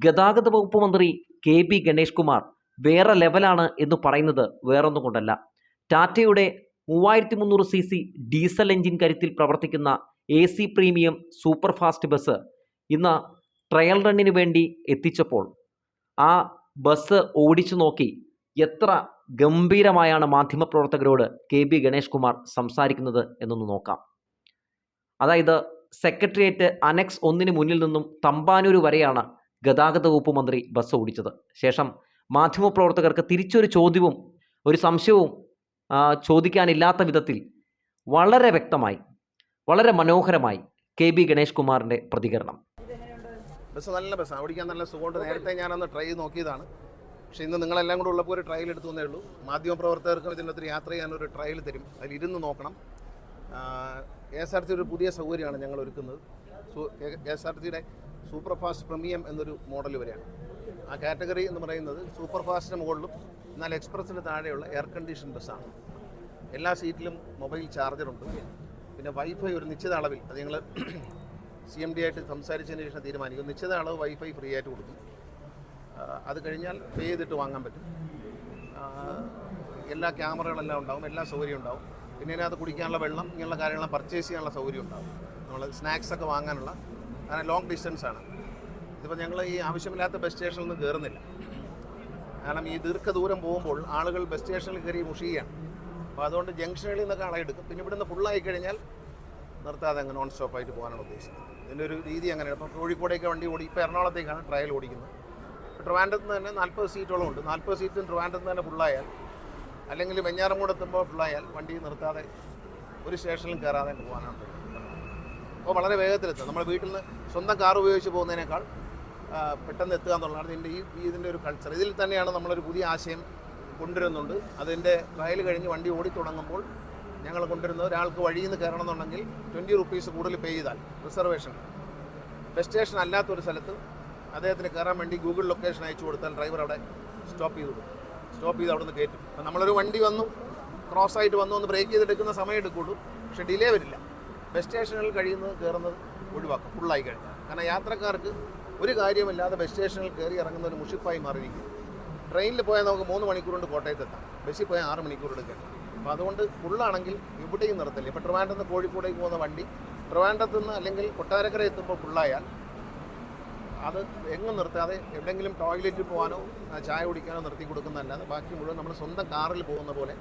ഗതാഗത വകുപ്പ് മന്ത്രി കെ ബി ഗണേഷ് കുമാർ വേറെ ലെവലാണ് എന്ന് പറയുന്നത് വേറൊന്നും കൊണ്ടല്ല ടാറ്റയുടെ മൂവായിരത്തി മുന്നൂറ് സി സി ഡീസൽ എഞ്ചിൻ കരുത്തിൽ പ്രവർത്തിക്കുന്ന A C premium super fast bus ഇന്ന് ട്രയൽ റണ്ണിന് വേണ്ടി എത്തിച്ചപ്പോൾ ആ ബസ് ഓടിച്ചു നോക്കി എത്ര ഗംഭീരമായാണ് മാധ്യമപ്രവർത്തകരോട് കെ ബി ഗണേഷ് കുമാർ സംസാരിക്കുന്നത് എന്നൊന്ന് നോക്കാം. അതായത് സെക്രട്ടേറിയറ്റ് അനക്സ് ഒന്നിന് മുന്നിൽ നിന്നും തമ്പാനൂർ വരെയാണ് ഗതാഗത വകുപ്പ് മന്ത്രി ബസ് ഓടിച്ചത്. ശേഷം മാധ്യമപ്രവർത്തകർക്ക് തിരിച്ചൊരു ചോദ്യവും ഒരു സംശയവും ചോദിക്കാനില്ലാത്ത വിധത്തിൽ വളരെ വ്യക്തമായി വളരെ മനോഹരമായി കെ ബി ഗണേഷ് കുമാറിന്റെ പ്രതികരണം. ബസ് നല്ല ബസ്സാണ് ഓടിക്കാൻ നല്ല സുഖമുണ്ട്. നേരത്തെ ഞാനന്ന് ട്രൈ നോക്കിയതാണ്. പക്ഷേ ഇന്ന് നിങ്ങളെല്ലാം കൂടെ ഉള്ളപ്പോൾ ഒരു ട്രയൽ എടുത്തു തന്നേ ഉള്ളൂ. മാധ്യമപ്രവർത്തകർക്കും ഇതിനകത്ത് യാത്ര ചെയ്യാൻ ഒരു ട്രയൽ തരും. അതിൽ ഇരുന്ന് നോക്കണം എ എസ് ആർ ടി ഒരു പുതിയ സൗകര്യമാണ് ഞങ്ങൾ ഒരുക്കുന്നത്. കെ എസ് ആർ ടിയുടെ സൂപ്പർ ഫാസ്റ്റ് പ്രീമിയം എന്നൊരു മോഡൽ വരെയാണ് ആ കാറ്റഗറി എന്ന് പറയുന്നത് സൂപ്പർ ഫാസ്റ്റിന് മുകളിലും എന്നാൽ എക്സ്പ്രസ്സിന് താഴെയുള്ള എയർ കണ്ടീഷൻ ബസ്സാണ് എല്ലാ സീറ്റിലും മൊബൈൽ ചാർജറുണ്ട്. പിന്നെ വൈഫൈ ഒരു നിശ്ചിത അളവിൽ അത് ഞങ്ങൾ സി എം ഡി ആയിട്ട് സംസാരിച്ചതിന് ശേഷം തീരുമാനിക്കും. നിശ്ചിത അളവ് വൈഫൈ ഫ്രീ ആയിട്ട് കൊടുക്കും. അത് കഴിഞ്ഞാൽ പേ ചെയ്തിട്ട് വാങ്ങാൻ പറ്റും. എല്ലാ ക്യാമറകളെല്ലാം ഉണ്ടാവും എല്ലാ സൗകര്യം ഉണ്ടാവും. പിന്നെ അതിനകത്ത് കുടിക്കാനുള്ള വെള്ളം ഇങ്ങനെയുള്ള കാര്യങ്ങളെല്ലാം പർച്ചേസ് ചെയ്യാനുള്ള സൗകര്യം ഉണ്ടാവും. നമ്മൾ സ്നാക്സ് ഒക്കെ വാങ്ങാനുള്ള അങ്ങനെ ലോങ് ഡിസ്റ്റൻസ് ആണ്. ഇതിപ്പോൾ ഞങ്ങൾ ഈ ആവശ്യമില്ലാത്ത ബസ് സ്റ്റേഷനിൽ നിന്ന് കയറുന്നില്ല കാരണം ഈ ദീർഘദൂരം പോകുമ്പോൾ ആളുകൾ ബസ് സ്റ്റേഷനിൽ കയറി മുഷിയാണ് അപ്പോൾ അതുകൊണ്ട് ജംഗ്ഷനുകളിൽ നിന്നൊക്കെ ആളെ എടുക്കും. പിന്നെ ഇവിടുന്ന് ഫുള്ളായി കഴിഞ്ഞാൽ നിർത്താതെ അങ്ങ് നോൺ സ്റ്റോപ്പായിട്ട് പോകാനാണ് ഉദ്ദേശിക്കുന്നത് ഇതിന്റെ ഒരു രീതി അങ്ങനെയാണ്. ഇപ്പോൾ കോഴിക്കോടേക്ക് വണ്ടി ഓടി ഇപ്പോൾ എറണാകുളത്തേക്കാണ് ട്രയൽ ഓടിക്കുന്നത്. ട്രിവാൻഡ്രത്ത് നിന്ന് തന്നെ നാൽപ്പത് സീറ്റോളം ഉണ്ട്. നാൽപ്പത് സീറ്റും ട്രിവാൻഡ്രത്ത് തന്നെ ഫുള്ളായാൽ അല്ലെങ്കിൽ വെഞ്ഞാറമൂട് എത്തുമ്പോൾ ഫുള്ളായാൽ വണ്ടി നിർത്താതെ ഒരു സ്റ്റേഷനിലും കയറാതെ പോകാനാണ് അപ്പോൾ വളരെ വേഗത്തിലെത്തുക നമ്മൾ വീട്ടിൽ നിന്ന് സ്വന്തം കാർ ഉപയോഗിച്ച് പോകുന്നതിനേക്കാൾ പെട്ടെന്ന് എത്തുക എന്നുള്ളതാണ് ഇതിന്റെ ഈ ഇതിന്റെ ഒരു കൾച്ചർ ഇതിൽ തന്നെയാണ് നമ്മളൊരു പുതിയ ആശയം കൊണ്ടുവരുന്നുണ്ട്. അതിന്റെ ട്രയൽ കഴിഞ്ഞ് വണ്ടി ഓടി തുടങ്ങുമ്പോൾ ഞങ്ങൾ കൊണ്ടുവരുന്നത് ഒരാൾക്ക് വഴിയിൽ നിന്ന് കയറണം എന്നുണ്ടെങ്കിൽ ട്വന്റി റുപ്പീസ് കൂടുതൽ പേ ചെയ്താൽ റിസർവേഷൻ ബസ് സ്റ്റേഷൻ അല്ലാത്തൊരു സ്ഥലത്ത് അദ്ദേഹത്തിന് കയറാൻ വേണ്ടി ഗൂഗിൾ ലൊക്കേഷൻ അയച്ചു കൊടുത്താൽ ഡ്രൈവർ അവിടെ സ്റ്റോപ്പ് ചെയ്ത് സ്റ്റോപ്പ് ചെയ്ത് അവിടെ നിന്ന് കയറ്റും നമ്മളൊരു വണ്ടി വന്നു ക്രോസ് ആയിട്ട് വന്നു ഒന്ന് ബ്രേക്ക് ചെയ്തെടുക്കുന്ന സമയം എടുക്കുള്ളൂ. പക്ഷേ ഡിലേ വരില്ല. ബസ് സ്റ്റേഷനുകളിൽ കഴിയുന്നത് കയറുന്നത് ഒഴിവാക്കും. ഫുള്ളായി കഴിഞ്ഞാൽ. കാരണം യാത്രക്കാർക്ക് ഒരു കാര്യമില്ലാതെ ബസ് സ്റ്റേഷനിൽ കയറി ഇറങ്ങുന്ന ഒരു മുഷിപ്പായി മാറിയിരിക്കും. ട്രെയിനിൽ പോയാൽ നമുക്ക് മൂന്ന് മണിക്കൂർ കൊണ്ട് കോട്ടയത്ത് എത്താം. ബസ്സിൽ പോയാൽ ആറ് മണിക്കൂർ എടുക്കണം അപ്പോൾ അതുകൊണ്ട് ഫുള്ളാണെങ്കിൽ ഇവിടെയും നിർത്തില്ല. ഇപ്പോൾ ട്രിവാൻഡ്രത്ത് കോഴിക്കോടേക്ക് പോകുന്ന വണ്ടി ട്രിവാൻഡ്രത്ത് നിന്ന് അല്ലെങ്കിൽ കൊട്ടാരക്കര എത്തുമ്പോൾ ഫുള്ളായാൽ അത് എങ്ങും നിർത്താതെ എവിടെയെങ്കിലും ടോയ്ലറ്റിൽ പോകാനോ ചായ കുടിക്കാനോ നിർത്തി കൊടുക്കുന്നതല്ലാതെ ബാക്കി മുഴുവൻ നമ്മൾ സ്വന്തം കാറിൽ പോകുന്ന പോലെ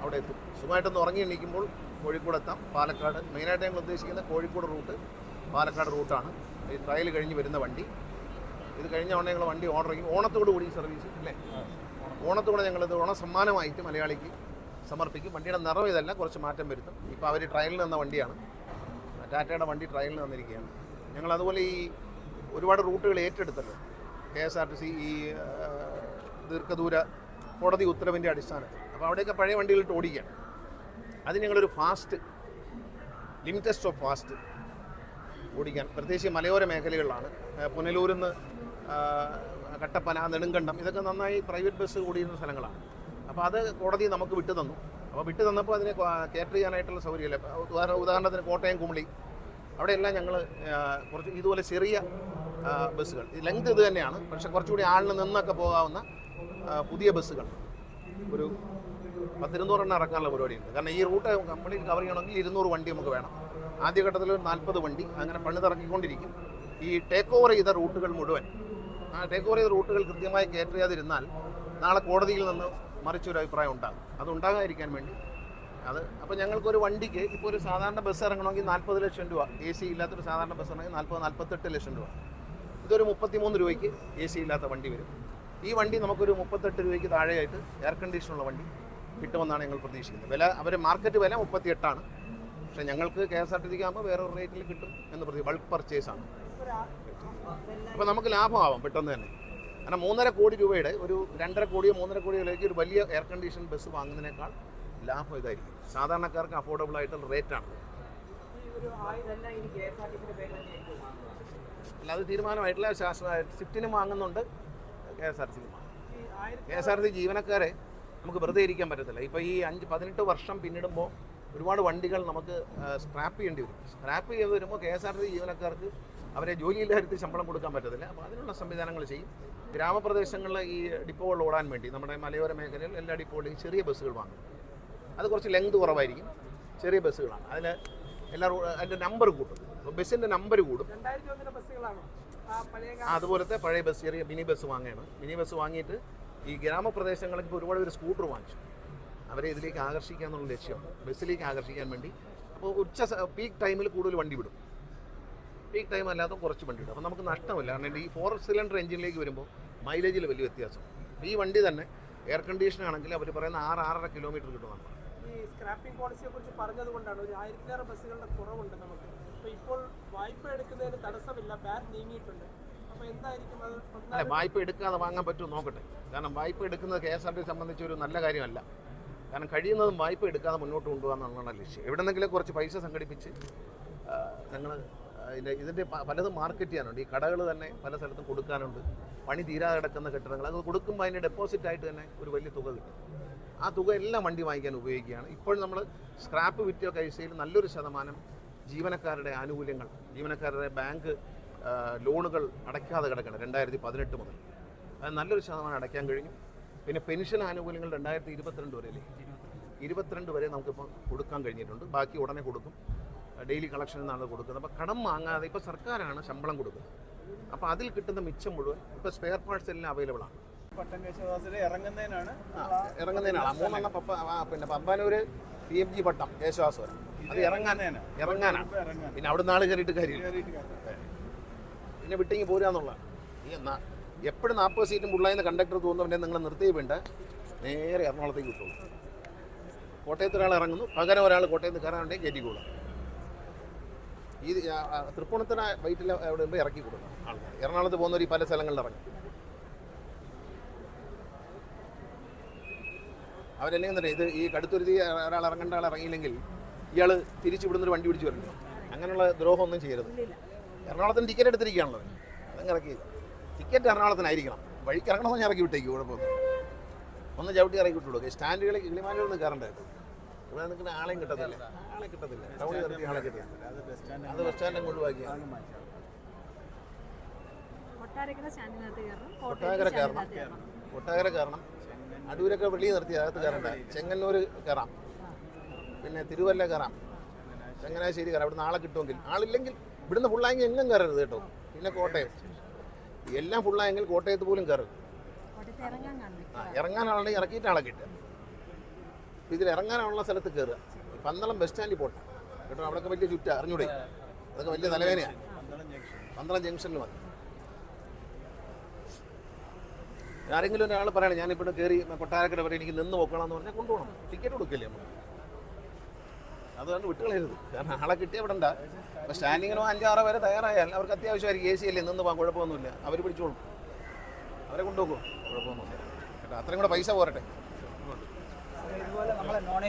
അവിടെ എത്തും. സുഖമായിട്ടൊന്ന് ഉറങ്ങി എണീക്കുമ്പോൾ കോഴിക്കോട് എത്താം പാലക്കാട് മെയിനായിട്ട് ഞങ്ങൾ ഉദ്ദേശിക്കുന്ന കോഴിക്കോട് റൂട്ട്. പാലക്കാട് റൂട്ടാണ്. ഈ ട്രയൽ കഴിഞ്ഞ് വരുന്ന വണ്ടി. ഇത് കഴിഞ്ഞ ഉടനെ ഞങ്ങൾ വണ്ടി ഓർഡർ ചെയ്യും ഓണത്തോടു കൂടി സർവീസ് അല്ലേ? ഓണത്തോടെ ഞങ്ങളിത് ഓണ സമ്മാനമായിട്ട് മലയാളിക്ക് സമർപ്പിക്കും. വണ്ടിയുടെ നിറം ഇതല്ല കുറച്ച് മാറ്റം വരുത്തും. ഇപ്പോൾ അവർ ട്രയലിൽ നിന്ന വണ്ടിയാണ്. ടാറ്റയുടെ വണ്ടി ട്രയലിൽ നിന്നിരിക്കുകയാണ് ഞങ്ങൾ അതുപോലെ ഈ ഒരുപാട് റൂട്ടുകൾ ഏറ്റെടുത്തല്ലോ. K S R T C ഈ ദീർഘദൂര കോടതി ഉത്തരവിന്റെ അടിസ്ഥാനത്തിൽ. അപ്പോൾ അവിടെയൊക്കെ പഴയ വണ്ടികളിട്ട് ഓടിക്കുകയാണ് അത് ഞങ്ങളൊരു ഫാസ്റ്റ് ലിമിറ്റസ്റ്റ് ഓഫ് ഫാസ്റ്റ് ഓടിക്കാൻ. പ്രത്യേകിച്ച് മലയോര മേഖലകളിലാണ്. പുനലൂരിൽ നിന്ന് കട്ടപ്പന നെടുങ്കണ്ടം ഇതൊക്കെ നന്നായി പ്രൈവറ്റ് ബസ് ഓടിയിരുന്ന സ്ഥലങ്ങളാണ്. അപ്പോൾ അത് കോടതി നമുക്ക് വിട്ടു തന്നു. അപ്പോൾ വിട്ടു തന്നപ്പോൾ അതിനെ കേറ്റർ ചെയ്യാനായിട്ടുള്ള സൗകര്യമില്ല. ഉദാഹരണത്തിന് കോട്ടയം കുമളി അവിടെയെല്ലാം ഞങ്ങൾ കുറച്ച് ഇതുപോലെ ചെറിയ ബസ്സുകൾ. ലെങ്ത് ഇത് തന്നെയാണ്. പക്ഷേ കുറച്ചുകൂടി ആളിന് നിന്നൊക്കെ പോകാവുന്ന പുതിയ ബസ്സുകൾ. ഒരു പത്തിരുന്നൂറെണ്ണം ഇറക്കാനുള്ള പരിപാടിയുണ്ട്. കാരണം ഈ റൂട്ട് കംപ്ലീറ്റ് കവർ ചെയ്യണമെങ്കിൽ ഇരുന്നൂറ് വണ്ടി നമുക്ക് വേണം. ആദ്യഘട്ടത്തിൽ ഒരു നാൽപ്പത് വണ്ടി അങ്ങനെ പണിതിറക്കിക്കൊണ്ടിരിക്കും. ഈ ടേക്ക് ഓവർ ചെയ്ത റൂട്ടുകൾ മുഴുവൻ ആ ടേക്ക് ഓവർ ചെയ്ത റൂട്ടുകൾ കൃത്യമായി കയറ്റർ ചെയ്യാതിരുന്നാൽ നാളെ കോടതിയിൽ നിന്ന് മറിച്ചൊരു അഭിപ്രായം ഉണ്ടാകും. അത് ഉണ്ടാകാതിരിക്കാൻ വേണ്ടി. അത് അപ്പോൾ ഞങ്ങൾക്കൊരു വണ്ടിക്ക് ഇപ്പോൾ ഒരു സാധാരണ ബസ് ഇറങ്ങണമെങ്കിൽ നാൽപ്പത് ലക്ഷം രൂപ. എ സി ഇല്ലാത്തൊരു സാധാരണ ബസ് ഇറങ്ങി നാൽപ്പത് നാൽപ്പത്തെട്ട് ലക്ഷം രൂപ. ഇതൊരു മുപ്പത്തിമൂന്ന് രൂപയ്ക്ക് എ സി ഇല്ലാത്ത വണ്ടി വരും. ഈ വണ്ടി നമുക്കൊരു മുപ്പത്തെട്ട് രൂപയ്ക്ക് താഴെയായിട്ട് എയർ കണ്ടീഷനുള്ള വണ്ടി കിട്ടുമെന്നാണ് ഞങ്ങൾ പ്രതീക്ഷിക്കുന്നത്. വില അവർ മാർക്കറ്റ് വില മുപ്പത്തി എട്ടാണ് പക്ഷെ ഞങ്ങൾക്ക് കെ എസ് ആർ ടി സിക്ക് ആകുമ്പോൾ വേറൊരു റേറ്റിൽ കിട്ടും എന്ന് പ്രതി ബൾക്ക് പർച്ചേസ് ആണ്. അപ്പോൾ നമുക്ക് ലാഭമാവാം പെട്ടെന്ന് തന്നെ. കാരണം മൂന്നര കോടി രൂപയുടെ ഒരു രണ്ടര കോടിയോ മൂന്നര കോടിയോയിലേക്ക് ഒരു വലിയ എയർ കണ്ടീഷൻ ബസ് വാങ്ങുന്നതിനേക്കാൾ ലാഭം ഇതായിരിക്കും. സാധാരണക്കാർക്ക് അഫോർഡബിൾ ആയിട്ടുള്ള റേറ്റാണ് അല്ല അത് തീരുമാനമായിട്ടില്ല. ശാസ്ത്ര സ്വിഫ്റ്റിനും വാങ്ങുന്നുണ്ട്. കെ എസ് ആർ സിക്കും കെ എസ് ആർ സി ജീവനക്കാരെ നമുക്ക് വെറുതെ ഇരിക്കാൻ പറ്റത്തില്ല. ഇപ്പോൾ ഈ അഞ്ച് പതിനെട്ട് വർഷം പിന്നിടുമ്പോൾ ഒരുപാട് വണ്ടികൾ നമുക്ക് സ്ക്രാപ്പ് ചെയ്യേണ്ടി വരും. സ്ക്രാപ്പ് ചെയ്ത് വരുമ്പോൾ കെ എസ് ആർ ടി ജീവനക്കാർക്ക് അവരെ ജോലിയില്ലായിരുത്തി ശമ്പളം കൊടുക്കാൻ പറ്റത്തില്ല. അപ്പോൾ അതിനുള്ള സംവിധാനങ്ങൾ ചെയ്യും. ഗ്രാമപ്രദേശങ്ങളിലെ ഈ ഡിപ്പോകൾ ഓടാൻ വേണ്ടി നമ്മുടെ മലയോര മേഖലയിൽ എല്ലാ ഡിപ്പോകളിലും ചെറിയ ബസ്സുകൾ വാങ്ങും. അത് കുറച്ച് ലെങ്ത് കുറവായിരിക്കും. ചെറിയ ബസ്സുകളാണ്. അതിൽ എല്ലാ അതിന്റെ നമ്പർ കൂട്ടും. അപ്പോൾ ബസ്സിന്റെ നമ്പർ കൂടും. അതുപോലത്തെ പഴയ ബസ് ചെറിയ മിനി ബസ് വാങ്ങുകയാണ്. മിനി ബസ് വാങ്ങിയിട്ട് ഈ ഗ്രാമപ്രദേശങ്ങളിൽ ഇപ്പോൾ ഒരുപാട് പേര് സ്കൂട്ടർ വാങ്ങിച്ചു. അവരെ ഇതിലേക്ക് ആകർഷിക്കുക എന്നുള്ള ലക്ഷ്യം. ബസ്സിലേക്ക് ആകർഷിക്കാൻ വേണ്ടി. അപ്പോൾ ഉച്ച പീക്ക് ടൈമിൽ കൂടുതൽ വണ്ടി വിടും. പീക്ക് ടൈം അല്ലാതെ കുറച്ച് വണ്ടി വിടും. അപ്പോൾ നമുക്ക് നഷ്ടമില്ല. കാരണം ഈ ഫോർ സിലിണ്ടർ എഞ്ചിനിലേക്ക് വരുമ്പോൾ മൈലേജിൽ വലിയ വ്യത്യാസം. ഈ വണ്ടി തന്നെ എയർ കണ്ടീഷൻ ആണെങ്കിൽ അവർ പറയുന്ന ആറ് ആറര കിലോമീറ്റർ കിട്ടുന്നതാണ് ഈ സ്ക്രാപ്പിംഗ് പോളിസിയെ കുറിച്ച് പറഞ്ഞത് ഒരു ആയിരത്തിലേറെ ബസ്സുകളുടെ കുറവുണ്ട് നമുക്ക്. ഇപ്പോൾ വായ്പ എടുക്കുന്നതിന് തടസ്സമില്ല. ബാൻ നീങ്ങിയിട്ടുണ്ട്. അല്ല വായ്പ എടുക്കാതെ വാങ്ങാൻ പറ്റുമോ നോക്കട്ടെ. കാരണം വായ്പ എടുക്കുന്നത് കെ എസ് ആർ ടി സംബന്ധിച്ച് ഒരു നല്ല കാര്യമല്ല. കാരണം കഴിയുന്നതും വായ്പ എടുക്കാതെ മുന്നോട്ട് കൊണ്ടുപോകാമെന്നാണ് ലക്ഷ്യം. എവിടെന്നെങ്കിലും കുറച്ച് പൈസ സംഘടിപ്പിച്ച് ഞങ്ങൾ ഇതിന്റെ ഇതിന്റെ പലതും മാർക്കറ്റ് ചെയ്യാനുണ്ട്. ഈ കടകൾ തന്നെ പല സ്ഥലത്തും കൊടുക്കാനുണ്ട്. പണി തീരാതെ കിടക്കുന്ന കെട്ടിടങ്ങൾ അത് കൊടുക്കുമ്പോൾ അതിന്റെ ഡെപ്പോസിറ്റ് ആയിട്ട് തന്നെ ഒരു വലിയ തുക കിട്ടും. ആ തുക എല്ലാം വണ്ടി വാങ്ങിക്കാൻ ഉപയോഗിക്കുകയാണ്. ഇപ്പോൾ നമ്മൾ സ്ക്രാപ്പ് വിറ്റ പൈസയിൽ നല്ലൊരു ശതമാനം ജീവനക്കാരുടെ ആനുകൂല്യങ്ങൾ ജീവനക്കാരുടെ ബാങ്ക് ലോണുകൾ അടയ്ക്കാതെ കിടക്കണം രണ്ടായിരത്തി പതിനെട്ട് മുതൽ. അത് നല്ലൊരു ശതമാനം അടയ്ക്കാൻ കഴിഞ്ഞു. പിന്നെ പെൻഷൻ ആനുകൂല്യങ്ങൾ രണ്ടായിരത്തി ഇരുപത്തിരണ്ട് വരെ അല്ലേ ഇരുപത്തിരണ്ട് വരെ നമുക്കിപ്പോൾ കൊടുക്കാൻ കഴിഞ്ഞിട്ടുണ്ട്. ബാക്കി ഉടനെ കൊടുക്കും. ഡെയിലി കളക്ഷൻ എന്നാണ് കൊടുക്കുന്നത്. അപ്പോൾ കടം വാങ്ങാതെ ഇപ്പോൾ സർക്കാരാണ് ശമ്പളം കൊടുക്കുന്നത്. അപ്പോൾ അതിൽ കിട്ടുന്ന മിച്ചം മുഴുവൻ ഇപ്പോൾ സ്പെയർ പാർട്സ് എല്ലാം അവൈലബിൾ ആണ്. ഇറങ്ങുന്നതിനാണ് ഇറങ്ങുന്നതിനാണ്. മൂന്നെണ്ണം പപ്പ പിന്നെ Pampanoor P M G Pattom Yesudas അത് ഇറങ്ങാൻ ഇറങ്ങാനാണ്. പിന്നെ അവിടെ നാളെ കയറിയിട്ട് കാര്യമില്ല. പിന്നെ വിട്ടിങ്ങി പോരാന്നുള്ളതാണ് ഈ എപ്പോഴും നാൽപ്പത് സീറ്റും പിള്ളേന്ന് കണ്ടക്ടർ തോന്നുന്നുണ്ടെങ്കിൽ നിങ്ങൾ നിർത്തി വേണ്ട നേരെ എറണാകുളത്തേക്ക് വിട്ടോളൂ. കോട്ടയത്ത് ഒരാൾ ഇറങ്ങുന്നു. പകരം ഒരാൾ കോട്ടയത്ത് കയറാനുണ്ടെങ്കിൽ കയറ്റിക്കോളാം ഇത് ആ, ആ, തൃപ്പൂണിത്തറ വൈറ്റിൽ അവിടെ വരുമ്പോൾ ഇറക്കി കൊടുക്കണം ആൾക്കാർ. എറണാകുളത്ത് പോകുന്നവർ ഈ പല സ്ഥലങ്ങളിൽ ഇറങ്ങി. അവരെല്ലാം തന്നെ ഇത് ഈ കടുത്തുരുതി ഒരാൾ ഇറങ്ങേണ്ട ആൾ ഇറങ്ങിയില്ലെങ്കിൽ ഇയാൾ തിരിച്ചു വിടുന്നൊരു വണ്ടി പിടിച്ച് വരണ്ടോ? അങ്ങനെയുള്ള ദ്രോഹമൊന്നും ചെയ്യരുത്. എറണാകുളത്തിന് ടിക്കറ്റ് എടുത്തിരിക്കുകയാണല്ലോ. അതങ്ങ് ഇറക്കി. ടിക്കറ്റ് എറണാകുളത്തിനായിരിക്കണം. വഴിക്ക് ഇറങ്ങണമെന്ന് ഞാൻ ഇറക്കി വിട്ടേക്കും കുഴപ്പമൊന്നും ഒന്ന് ചവിട്ടി ഇറക്കി വിട്ടുള്ളൂ സ്റ്റാൻഡുകളിൽ കിളിമാനൂർ ഒന്ന് കയറണ്ടായിരുന്നു ഇവിടെ നിൽക്കുന്ന ആളെയും കിട്ടത്തില്ല. ആളെ കിട്ടത്തില്ല. ടൗണിൽ ഇറക്കി ആളെ കിട്ടത്തില്ല. അത് ബസ് സ്റ്റാൻഡ് സ്റ്റാൻഡിൽ ഒഴിവാക്കിയാണ് കൊട്ടാകര കയറണം. കൊട്ടാകര കയറണം. അടൂരൊക്കെ വെളിയിൽ നിർത്തി അകത്ത് കയറണ്ട. ചെങ്ങന്നൂർ കയറാം. പിന്നെ തിരുവല്ല കയറാം. ചങ്ങനാശ്ശേരി. കയറാം. ഇവിടെ നാളെ കിട്ടുമെങ്കിൽ. ആളില്ലെങ്കിൽ ഇവിടുന്ന് ഫുള്ളായെങ്കിൽ എങ്ങും കയറരുത് കേട്ടോ. പിന്നെ കോട്ടയം. എല്ലാം ഫുള്ളായെങ്കിൽ കോട്ടയത്ത് പോലും കയറും കോട്ടയത്ത് ഇറങ്ങാൻ കാണും ആ ഇറങ്ങാനാണെങ്കിൽ ഇറക്കിയിട്ട് ആളെ കിട്ടുക ഇതിൽ ഇറങ്ങാനുള്ള സ്ഥലത്ത് കയറുക. പന്തളം ബസ് സ്റ്റാൻഡിൽ പോട്ടെ. കേട്ടോ അവിടെയൊക്കെ വലിയ ചുറ്റ അറിഞ്ഞൂടെ? അതൊക്കെ വലിയ പന്തളം ജംഗ്ഷൻ പന്തളം ജംഗ്ഷനിൽ വന്നു ആരെങ്കിലും ഒരാൾ പറയണം ഞാനിപ്പോൾ കയറി കൊട്ടാരക്കര വരെ എനിക്ക് നിന്ന് നോക്കണം എന്ന് പറഞ്ഞാൽ കൊണ്ടുപോകണം. ടിക്കറ്റ് കൊടുക്കില്ലേ നമുക്ക്? അതുകൊണ്ട് വിട്ടുകളയരുത്. കാരണം ആളെ കിട്ടിയ വിടണ്ട. അപ്പോൾ സ്റ്റാൻഡിങ്ങിനോ അഞ്ചാറോ വരെ തയ്യാറായാൽ അവർക്ക് അത്യാവശ്യമായിരിക്കും എ സി അല്ലേ? നിന്ന് പോകാൻ കുഴപ്പമൊന്നുമില്ല. അവർ പിടിച്ചോളും. അവരെ കൊണ്ടുപോകും കുഴപ്പമൊന്നുമില്ല. കേട്ടോ അത്രയും കൂടെ പൈസ പോരട്ടെ. നമ്മളെ നോൺ